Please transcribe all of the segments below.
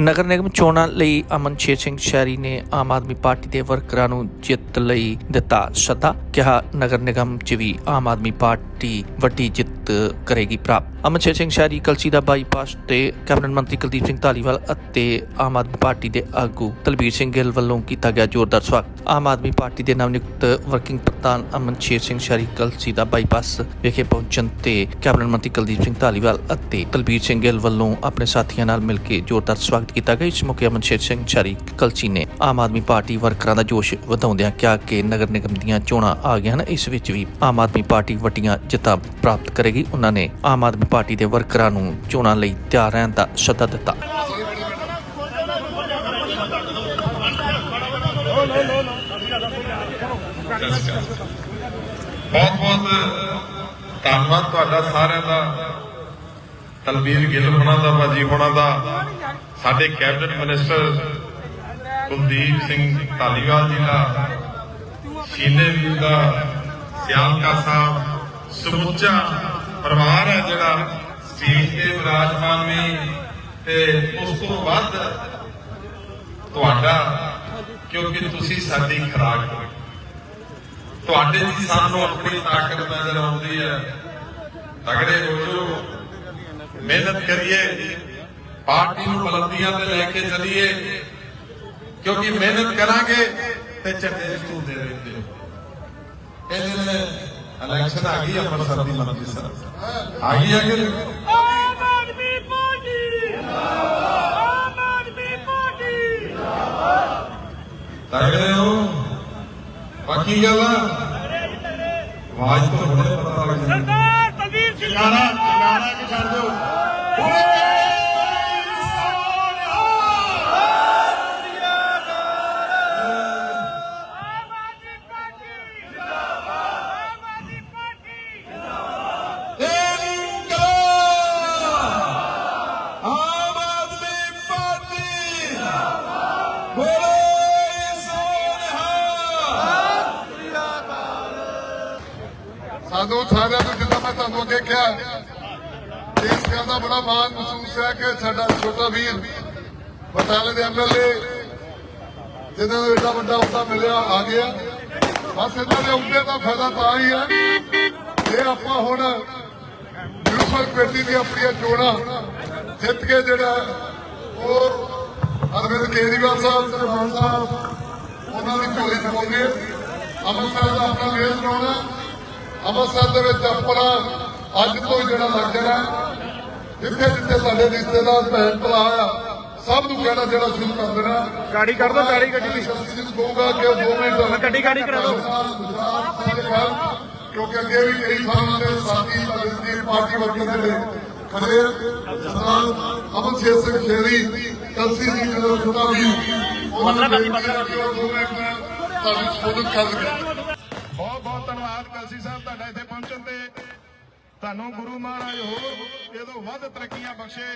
ਨਗਰ ਨਿਗਮ ਚੋਣਾਂ ਲਈ ਅਮਨਸ਼ੇਰ ਸਿੰਘ ਸ਼ਹਿਰੀ ਨੇ ਆਮ ਆਦਮੀ ਪਾਰਟੀ ਦੇ ਵਰਕਰਾਂ ਨੂੰ ਜਿੱਤ ਲਈ ਦਿੱਤਾ ਸੱਦਾ। ਕਿਹਾ, ਨਗਰ ਨਿਗਮ 'ਚ ਵੀ ਆਮ ਆਦਮੀ ਪਾਰਟੀ ਵੱਡੀ ਜਿੱਤ ਕਰੇਗੀ ਪ੍ਰਾਪਤ। ਅਮਨਸ਼ੇਰ ਸਿੰਘ ਸ਼ਹਿਰੀ, ਕਲਸੀ ਦਾ ਬਾਈਪਾਸ ਤੇ ਕੈਬਨਿਟ ਮੰਤਰੀ ਕੁਲਦੀਪ ਸਿੰਘ ਧਾਲੀਵਾਲ ਅਤੇ ਆਮ ਆਦਮੀ ਪਾਰਟੀ ਦੇ ਆਗੂ ਤਲਬੀਰ ਸਿੰਘ ਗਿੱਲ ਵੱਲੋਂ ਕੀਤਾ ਗਿਆ ਜ਼ੋਰਦਾਰ ਸਵਾਗਤ। ਆਮ ਆਦਮੀ ਪਾਰਟੀ ਦੇ ਨਵਨਿਯੁਕਤ ਵਰਕਿੰਗ ਪ੍ਰਧਾਨ ਅਮਨਸ਼ੇਰ ਸਿੰਘ ਸ਼ਹਿਰੀ, ਕਲਸੀ ਦਾ ਬਾਈਪਾਸ ਵਿਖੇ ਪਹੁੰਚਣ ਤੇ ਕੈਬਨਿਟ ਮੰਤਰੀ ਕੁਲਦੀਪ ਸਿੰਘ ਧਾਲੀਵਾਲ ਅਤੇ ਤਲਬੀਰ ਸਿੰਘ ਗਿੱਲ ਵੱਲੋਂ ਆਪਣੇ ਸਾਥੀਆਂ ਨਾਲ ਮਿਲ ਕੇ ਜ਼ੋਰਦਾਰ ਸਵਾਗਤ ਕੀਤਾ ਗਿਆ ਇਸ ਮੌਕੇ ਅਮਨਸ਼ੇਰ ਸਿੰਘ ਸ਼ਹਿਰੀ ਕਲਸੀ ਨੇ ਆਮ ਆਦਮੀ ਪਾਰਟੀ ਵਰਕਰਾਂ ਦਾ ਜੋਸ਼ ਵਧਾਉਂਦਿਆਂ ਕਿਹਾ ਕਿ ਨਗਰ ਨਿਗਮ ਦੀਆਂ ਚੋਣਾਂ ਆ ਗਈਆਂ ਹਨ, ਇਸ ਵਿੱਚ ਵੀ ਆਮ ਆਦਮੀ ਪਾਰਟੀ ਵੱਡੀਆਂ ਜਿੱਤਾਂ ਪ੍ਰਾਪਤ ਕਰੇਗੀ। ਉਹਨਾਂ ਨੇ ਆਮ ਆਦਮੀ ਪਾਰਟੀ ਦੇ ਵਰਕਰਾਂ ਨੂੰ ਚੋਣਾਂ ਲਈ ਤਿਆਰ ਰਹਿਣ ਦਾ ਸੱਦਾ ਦਿੱਤਾ। ਬਹੁਤ ਬਹੁਤ ਧੰਨਵਾਦ ਤੁਹਾਡਾ ਸਾਰਿਆਂ ਦਾ। ਤਲਬੀਰ ਗਿੱਲ ਹੋਣਾ ਦਾ, ਬਾਜੀ ਹੋਣਾ ਦਾ। ਸਾਡੇ ਕੈਬਨਿਟ ਮਿਨਿਸਟਰ ਕੁਲਦੀਪ ਸਿੰਘ ਧਾਲੀਵਾਲ ਜੀ ਦਾ, ਸ਼ੀਨੇ ਵੀਰ ਦਾ, ਸਿਆਲਕਾ ਸਾਹਿਬ, ਸਮੁੱਚਾ ਪਰਿਵਾਰ ਹੈ ਜਿਹੜਾ ਸਟੇਜ ਤੇ ਵਿਰਾਜਮਾਨ ਵੀ ਤੇ ਉਸ ਤੋਂ ਵੱਧ ਤੁਹਾਡਾ, ਕਿਉਂਕਿ ਤੁਸੀਂ ਸਾਡੀ ਖੁਰਾਕ ਹੋ। ਤੁਹਾਡੇ ਦੀ ਸਾਨੂੰ ਆਪਣੀ ਤਾਕਤ ਨਜ਼ਰ ਆਉਂਦੀ ਹੈ। ਤਗੜੇ ਹੋ ਜੋ ਮਿਹਨਤ ਕਰੀਏ। ਪਾਰਟੀ ਨੂੰ ਬੁਲੰਦੀਆਂ ਤੇ ਲੈ ਕੇ ਚੱਲੀਏ। ਕਿਉਂਕਿ ਮਿਹਨਤ ਕਰਾਂਗੇ ਤੇ ਝੰਡੇ ਝੂਲਦੇ ਰਹਿੰਦੇ ਇਹ ਦਿਨ ਇਲੈਕਸ਼ਨ ਆ ਗਈ ਅੰਮ੍ਰਿਤਸਰ ਦੀ ਮੰਤਰੀ ਸਾਹਿਬ ਆ ਗਈ ਹੈ ਕਿ ਆਮ ਆਦਮੀ ਪਾਰਟੀ। ਆਮ ਆਦਮੀ ਪਾਰਟੀ। ਤਗੜੇ ਹੋ ਬਾਕੀ ਗੱਲ ਆਵਾਜ਼ ਤੋਂ ਹੁਣੇ ਪਤਾ ਲੱਗ ਜਾਂਦਾ ਸਰਦਾਰ ਤਲਵੀਰ ਸਿੰਘ ਗਾਣਾ ਗਾਣਾ ਕਿ ਛੱਡ ਦਿਓ। ਸਾਨੂੰ ਸਾਰਿਆਂ ਨੂੰ ਜਿੱਦਾਂ ਮੈਂ ਤੁਹਾਨੂੰ ਅੱਗੇ ਕਿਹਾ ਇਸ ਗੱਲ ਦਾ ਬੜਾ ਮਾਣ ਮਹਿਸੂਸ ਹੈ ਕਿ ਸਾਡਾ ਛੋਟਾ ਵੀਰ ਬਟਾਲੇ ਦੇ ਐਮਐਲਏ ਜਿਹਨਾਂ ਨੂੰ ਏਡਾ ਵੱਡਾ ਅਹੁਦਾ ਮਿਲਿਆ, ਆ ਗਿਆ। ਬਸ ਇਹਨਾਂ ਦੇ ਅਹੁਦੇ ਦਾ ਫਾਇਦਾ ਤਾਂ ਹੀ ਹੈ ਜੇ ਆਪਾਂ ਹੁਣ ਮਿਊਨਿਸਪਲ ਕਮੇਟੀ ਦੀ ਆਪਣੀਆਂ ਚੋਣਾਂ ਜਿੱਤ ਕੇ ਜਿਹੜਾ ਉਹ ਅਰਵਿੰਦ ਕੇਜਰੀਵਾਲ ਸਾਹਿਬ ਤੇ ਮਾਨ ਸਾਹਿਬ, ਉਹਨਾਂ ਦੀ ਝੋਲੀ ਚੁਕਾਉਂਦੇ ਅੰਮ੍ਰਿਤਸਰ ਦਾ ਆਪਣਾ ਮੇਲ ਬਣਾਉਣਾ ਅੰਮ੍ਰਿਤਸਰ ਦੇ ਵਿੱਚ ਆਪਣਾ ਅੱਜ ਤੋਂ ਜਿਹੜਾ ਲੱਗ ਜਾਣਾ ਜਿੱਥੇ ਜਿੱਥੇ ਸਾਡੇ ਰਿਸ਼ਤੇਦਾਰ ਭੈਣ ਭਰਾ ਆ ਸਭ ਨੂੰ ਕਹਿਣਾ ਜਿਹੜਾ ਸ਼ੁਰੂ ਕਰ ਦੇਣਾ ਗਾੜੀ ਕਰ ਦਿਓ, ਗਾੜੀ ਗੱਡੀ ਦੀ। ਨੂੰ ਕਹੂੰਗਾ ਕਿ ਉਹ ਦੋ ਮਿੰਟ ਗੱਡੀ ਗਾੜੀ ਕਰਾ ਦਿਓ। ਕਿਉਂਕਿ ਅੱਗੇ ਵੀ ਕਈ ਥਾਵਾਂ ਤੇ ਸਾਥੀ ਤਲਵੀਰ ਪਾਰਟੀ ਵਰਗੇ ਜਿਹੜੇ ਖੜੇ ਸਰਦਾਰ ਅਮਨ ਸ਼ੇਰ ਸਿੰਘ ਸ਼ੇਰੀ ਕਲਸੀ ਜੀ ਜਦੋਂ ਛੋਟਾ ਵੀ ਉਹਨਾਂ ਨੇ ਦੋ ਮਿੰਟ ਤੁਹਾਨੂੰ ਸਪੋਰਟ ਕਰ ਦਿੱਤਾ ਧੰਨਵਾਦ ਕਲਸੀ ਸਾਹਿਬ ਤੁਹਾਡਾ ਇੱਥੇ ਪਹੁੰਚਣ ਤੇ। ਤੁਹਾਨੂੰ ਗੁਰੂ ਮਹਾਰਾਜ ਹੋਰ ਇਹ ਵੱਧ ਤਰੱਕੀਆਂ ਬਖਸ਼ੇ।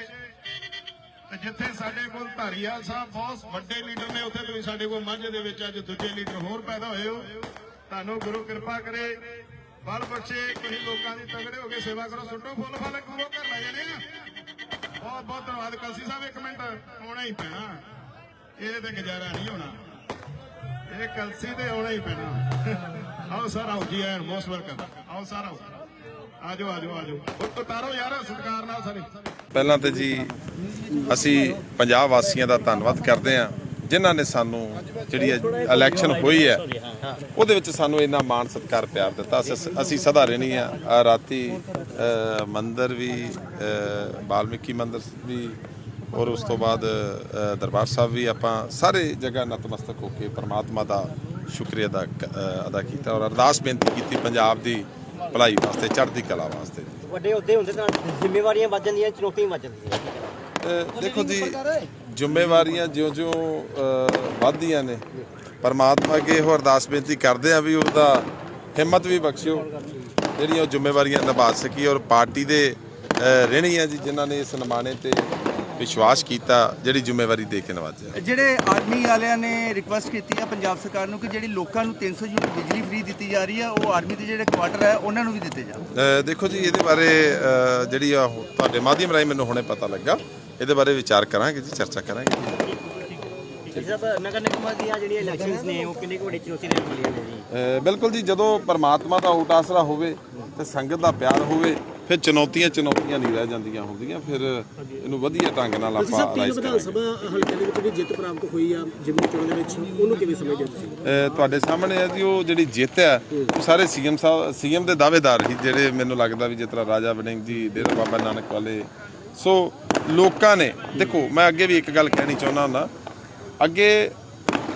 ਤੇ ਜਿੱਥੇ ਸਾਡੇ ਕੋਲ ਧਾਰੀਵਾਲ ਸਾਹਿਬ ਬਹੁਤ ਵੱਡੇ ਲੀਡਰ ਨੇ, ਉੱਥੇ ਤੁਸੀਂ ਸਾਡੇ ਕੋਲ ਮਾਝੇ ਦੇ ਵਿੱਚ ਅੱਜ ਦੂਜੇ ਲੀਡਰ ਹੋਰ ਪੈਦਾ ਹੋਏ ਹੋ। ਤੁਹਾਨੂੰ ਗੁਰੂ ਕਿਰਪਾ ਕਰੇ, ਬਲ ਬਖਸ਼ੇ ਤੁਸੀਂ ਲੋਕਾਂ ਦੀ ਤਗੜੇ ਹੋ ਕੇ ਸੇਵਾ ਕਰੋ। ਸੁੱਟੋ ਫੁੱਲ ਫਲ ਗੁਰੂ ਘਰ ਲੈ ਜਾਣੇ ਆ। ਬਹੁਤ ਬਹੁਤ ਧੰਨਵਾਦ ਕਲਸੀ ਸਾਹਿਬ, ਇੱਕ ਮਿੰਟ, ਆਉਣਾ ਹੀ ਪੈਣਾ। ਇਹਦੇ ਤੇ ਗੁਜ਼ਾਰਾ ਨਹੀਂ ਹੋਣਾ। ਇਹ ਕਲਸੀ ਤੇ ਆਉਣਾ ਹੀ ਪੈਣਾ। ਆਓ ਸਰ, ਆਓ, ਜੀ ਐਨ ਮੋਸਟ ਵੈਲਕਮ ਆਓ ਸਰ, ਆਓ। ਆਜੋ ਆਜੋ ਆਜੋ। ਉਤਾਰੋ ਯਾਰ, ਸਤਿਕਾਰ ਨਾਲ ਸਾਰੇ। ਪਹਿਲਾਂ ਤੇ ਜੀ, ਅਸੀਂ ਪੰਜਾਬ ਵਾਸੀਆਂ ਦਾ ਧੰਨਵਾਦ ਕਰਦੇ ਹਾਂ, ਜਿਨ੍ਹਾਂ ਨੇ ਸਾਨੂੰ ਜਿਹੜੀ ਇਲੈਕਸ਼ਨ ਹੋਈ ਹੈ, ਉਹਦੇ ਵਿੱਚ ਸਾਨੂੰ ਇੰਨਾ ਮਾਣ ਸਤਿਕਾਰ ਪਿਆਰ ਦਿੱਤਾ। ਅਸੀਂ- ਅਸੀਂ ਸਦਾ ਰਹਿਣੀ ਆ ਰਾਤੀ ਮੰਦਰ ਵੀ ਬਾਲਮਿਕੀ ਮੰਦਰ ਵੀ, ਔਰ ਉਸ ਤੋਂ ਬਾਅਦ ਦਰਬਾਰ ਸਾਹਿਬ ਵੀ ਆਪਾਂ ਸਾਰੇ ਜਗ੍ਹਾ ਨਤਮਸਤਕ ਹੋ ਕੇ ਪਰਮਾਤਮਾ ਦਾ ਸ਼ੁਕਰੀਆ ਅਦਾ ਅਦਾ ਕੀਤਾ ਔਰ ਅਰਦਾਸ ਬੇਨਤੀ ਕੀਤੀ ਪੰਜਾਬ ਦੀ ਭਲਾਈ ਵਾਸਤੇ ਚੜ੍ਹਦੀ ਕਲਾ ਵਾਸਤੇ। ਵੱਡੇ ਅਹੁਦੇ ਹੁੰਦੇ ਤਾਂ ਜ਼ਿੰਮੇਵਾਰੀਆਂ ਵੱਧ ਜਾਂਦੀਆਂ ਚੁਣੌਤੀਆਂ ਵੱਧ ਜਾਂਦੀਆਂ। ਦੇਖੋ ਜੀ ਜ਼ਿੰਮੇਵਾਰੀਆਂ ਜਿਉਂ-ਜਿਉਂ ਵੱਧਦੀਆਂ ਨੇ ਪਰਮਾਤਮਾ ਅੱਗੇ ਇਹੋ ਅਰਦਾਸ ਬੇਨਤੀ ਕਰਦੇ ਆ ਵੀ ਉਹਦਾ ਹਿੰਮਤ ਵੀ ਬਖਸ਼ਿਓ ਜਿਹੜੀਆਂ ਉਹ ਜ਼ਿੰਮੇਵਾਰੀਆਂ ਨਿਭਾ ਸਕੀ ਔਰ ਪਾਰਟੀ ਦੇ ਰਹਿਣੀ ਆ ਜੀ ਜਿਨ੍ਹਾਂ ਨੇ ਇਸ ਨਿਮਾਣੇ ਤੇ ਵਿਸ਼ਵਾਸ ਕੀਤਾ ਜਿਹੜੀ ਜ਼ਿੰਮੇਵਾਰੀ ਦੇ ਕੇ ਨਵਾਜਿਆ। ਜਿਹੜੇ ਆਰਮੀ ਵਾਲਿਆਂ ਨੇ ਰਿਕੁਐਸਟ ਕੀਤੀ ਆ ਪੰਜਾਬ ਸਰਕਾਰ ਨੂੰ ਕਿ ਜਿਹੜੀ ਲੋਕਾਂ ਨੂੰ 300 ਯੂਨਿਟ ਬਿਜਲੀ ਫ੍ਰੀ ਦਿੱਤੀ ਜਾ ਰਹੀ ਆ ਉਹ ਆਰਮੀ ਦੇ ਜਿਹੜੇ ਕੁਆਟਰ ਹੈ ਉਹਨਾਂ ਨੂੰ ਵੀ ਦਿੱਤੇ ਜਾਣ। ਦੇਖੋ ਜੀ ਇਹਦੇ ਬਾਰੇ ਜਿਹੜੀ ਆ ਤੁਹਾਡੇ ਮਾਧਿਅਮ ਰਾਹੀਂ ਮੈਨੂੰ ਹੁਣੇ ਪਤਾ ਲੱਗਾ। ਇਹਦੇ ਬਾਰੇ ਵਿਚਾਰ ਕਰਾਂਗੇ ਜੀ ਚਰਚਾ ਕਰਾਂਗੇ ਜੀ। ਸਾਹਿਬ ਨਗਰ ਨਿਗਮ ਦੀਆਂ ਜਿਹੜੀਆਂ ਇਲੈਕਸ਼ਨਸ ਨੇ ਉਹ ਕਿੰਨੀ ਕੁ ਵੱਡੀ ਚੁਣੌਤੀ ਰਹਿਣ ਵਾਲੀਆਂ ਨੇ ਜੀ? ਅਹ ਬਿਲਕੁਲ ਜੀ ਜਦੋਂ ਪਰਮਾਤਮਾ ਦਾ ਓਟ ਆਸਰਾ ਹੋਵੇ ਤੇ ਸੰਗਤ ਦਾ ਪਿਆਰ ਹੋਵੇ ਫਿਰ ਚੁਣੌਤੀਆਂ ਚੁਣੌਤੀਆਂ ਨਹੀਂ ਰਹਿ ਜਾਂਦੀਆਂ ਹੁੰਦੀਆਂ ਫਿਰ ਇਹਨੂੰ ਵਧੀਆ ਢੰਗ ਨਾਲ ਆਪਾਂ ਸਭ ਤਿੰਨ ਰਾਈਜ਼ ਵਿਧਾਨ ਕਰਾਂਗੇ। ਸਭਾ ਹਲਕੇ ਦੇ ਵਿੱਚ ਜਿਹੜੀ ਜਿੱਤ ਪ੍ਰਾਪਤ ਹੋਈ ਆ ਜਿਮਨੀ ਚੋਣ ਦੇ ਵਿੱਚ ਉਹਨੂੰ ਕਿਵੇਂ ਸਮਝਦੇ ਹੋ ਤੁਸੀਂ? ਤੁਹਾਡੇ ਸਾਹਮਣੇ ਹੈ ਜੀ ਉਹ ਜਿਹੜੀ ਜਿੱਤ ਹੈ ਉਹ ਸਾਰੇ ਸੀਐਮ ਸਾਹਿਬ ਸੀਐਮ ਦੇ ਦਾਅਵੇਦਾਰ ਸੀ ਜਿਹੜੇ ਮੈਨੂੰ ਲੱਗਦਾ ਵੀ ਜਿਸ ਤਰ੍ਹਾਂ ਰਾਜਾ ਵੜਿੰਗ ਜੀ ਡੇਰਾ ਬਾਬਾ ਨਾਨਕ ਵਾਲੇ। ਸੋ ਲੋਕਾਂ ਨੇ ਦੇਖੋ ਮੈਂ ਅੱਗੇ ਵੀ ਇੱਕ ਗੱਲ ਕਹਿਣੀ ਚਾਹੁੰਦਾ ਹੁੰਦਾ। ਅੱਗੇ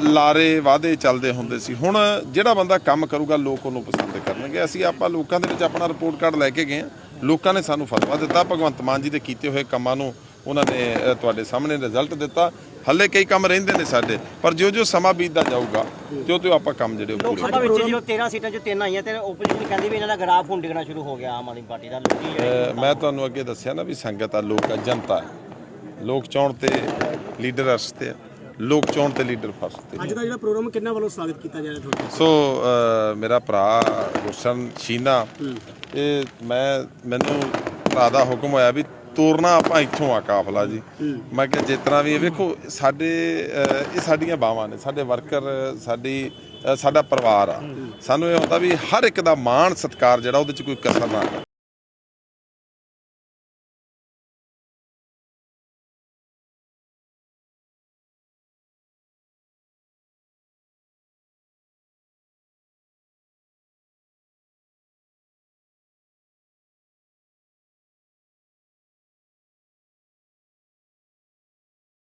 ਲਾਰੇ ਵਾਅਦੇ ਚੱਲਦੇ ਹੁੰਦੇ ਸੀ। ਹੁਣ ਜਿਹੜਾ ਬੰਦਾ ਕੰਮ ਕਰੂਗਾ ਲੋਕ ਉਹਨੂੰ ਪਸੰਦ ਕਰਨਗੇ। ਅਸੀਂ ਆਪਾਂ ਲੋਕਾਂ ਦੇ ਵਿੱਚ ਆਪਣਾ ਰਿਪੋਰਟ ਕਾਰਡ ਲੈ ਕੇ ਗਏ ਹਾਂ। ਲੋਕਾਂ ਨੇ ਸਾਨੂੰ ਫਤਵਾ ਦਿੱਤਾ ਭਗਵੰਤ ਮਾਨ ਜੀ ਦੇ ਕੀਤੇ ਹੋਏ ਕੰਮਾਂ ਨੂੰ ਉਹਨਾਂ ਨੇ ਤੁਹਾਡੇ ਸਾਹਮਣੇ ਰਿਜ਼ਲਟ ਦਿੱਤਾ। ਹੱਲੇ ਕਈ ਕੰਮ ਰਹਿੰਦੇ ਨੇ ਸਾਡੇ ਪਰ ਜੋ ਜੋ ਸਮਾਂ ਬੀਤਦਾ ਜਾਊਗਾ ਤਿਉਂ ਤਿਉਂ ਆਪਾਂ ਕੰਮ ਜਿਹੜੇ ਉਹ ਲੋਕ ਵਿੱਚ ਜਦੋਂ 13 ਸੀਟਾਂ ਚੋਂ ਤਿੰਨ ਆਈਆਂ ਤੇ ਓਪੋਜੀਸ਼ਨ ਕਹਿੰਦੀ ਵੀ ਇਹਨਾਂ ਦਾ ਗ੍ਰਾਫ ਹੁਣ ਡਿੱਗਣਾ ਸ਼ੁਰੂ ਹੋ ਗਿਆ ਆਮ ਆਦਮੀ ਪਾਰਟੀ ਦਾ ਲੋਕੀ ਮੈਂ ਤੁਹਾਨੂੰ ਅੱਗੇ ਦੱਸਿਆ ਨਾ ਵੀ ਸੰਗਤ ਆ ਲੋਕ ਆ ਜਨਤਾ। ਲੋਕ ਚਾਹੁਣ ਤੇ ਲੀਡਰ ਅਰਸਤੇ ਆ। ਲੋਕ ਚਾਹੁਣ ਤੇ ਲੀਡਰ ਫਸਤੇ ਅੱਜ ਦਾ ਜਿਹੜਾ ਪ੍ਰੋਗਰਾਮ ਕਿੰਨਾ ਵੱਲੋਂ ਸਵਾਗਤ ਕੀਤਾ ਜਾ ਰਿਹਾ ਤੁਹਾਡਾ? ਸੋ ਮੇਰਾ ਭਰਾ ਗੁਰਸ਼ਨ ਸ਼ੀਨਾ ਇਹ ਮੈਂ ਮੈਨੂੰ ਭਰਾ ਦਾ ਹੁਕਮ ਹੋਇਆ ਵੀ ਤੋਰਨਾ ਆਪਾਂ ਇੱਥੋਂ ਆ ਕਾਫਲਾ ਜੀ। ਮੈਂ ਕਿਹਾ ਤਰ੍ਹਾਂ ਵੀ ਵੇਖੋ ਸਾਡੇ ਇਹ ਸਾਡੀਆਂ ਬਾਵਾਂ ਨੇ ਸਾਡੇ ਵਰਕਰ ਸਾਡੀ ਸਾਡਾ ਪਰਿਵਾਰ ਆ। ਸਾਨੂੰ ਇਹ ਹੁੰਦਾ ਵੀ ਹਰ ਇੱਕ ਦਾ ਮਾਣ ਸਤਿਕਾਰ ਜਿਹੜਾ ਉਹਦੇ ਚ ਕੋਈ ਕਸਰ ਨਾ